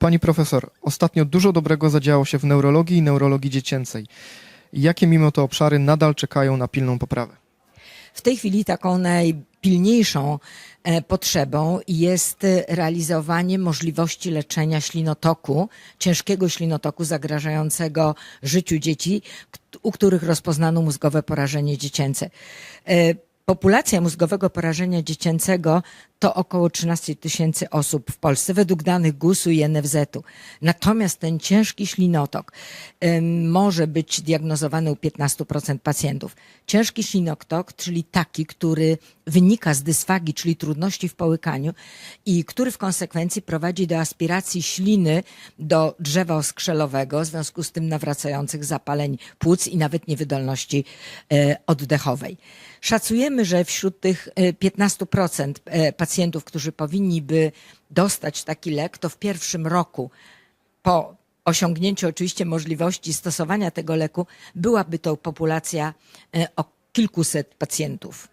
Pani profesor, ostatnio dużo dobrego zadziało się w neurologii i neurologii dziecięcej. Jakie mimo to obszary nadal czekają na pilną poprawę? W tej chwili taką najpilniejszą e, potrzebą jest realizowanie możliwości leczenia ślinotoku, ciężkiego ślinotoku zagrażającego życiu dzieci, u których rozpoznano mózgowe porażenie dziecięce. E, Populacja mózgowego porażenia dziecięcego to około 13 tysięcy osób w Polsce, według danych GUS-u i NFZ-u. Natomiast ten ciężki ślinotok może być diagnozowany u 15% pacjentów. Ciężki ślinotok, czyli taki, który wynika z dysfagii, czyli trudności w połykaniu i który w konsekwencji prowadzi do aspiracji śliny do drzewa oskrzelowego, w związku z tym nawracających zapaleń płuc i nawet niewydolności e, oddechowej. Szacujemy, że wśród tych e, 15% e, pacjentów, którzy powinni by dostać taki lek, to w pierwszym roku po osiągnięciu oczywiście możliwości stosowania tego leku byłaby to populacja e, o kilkuset pacjentów.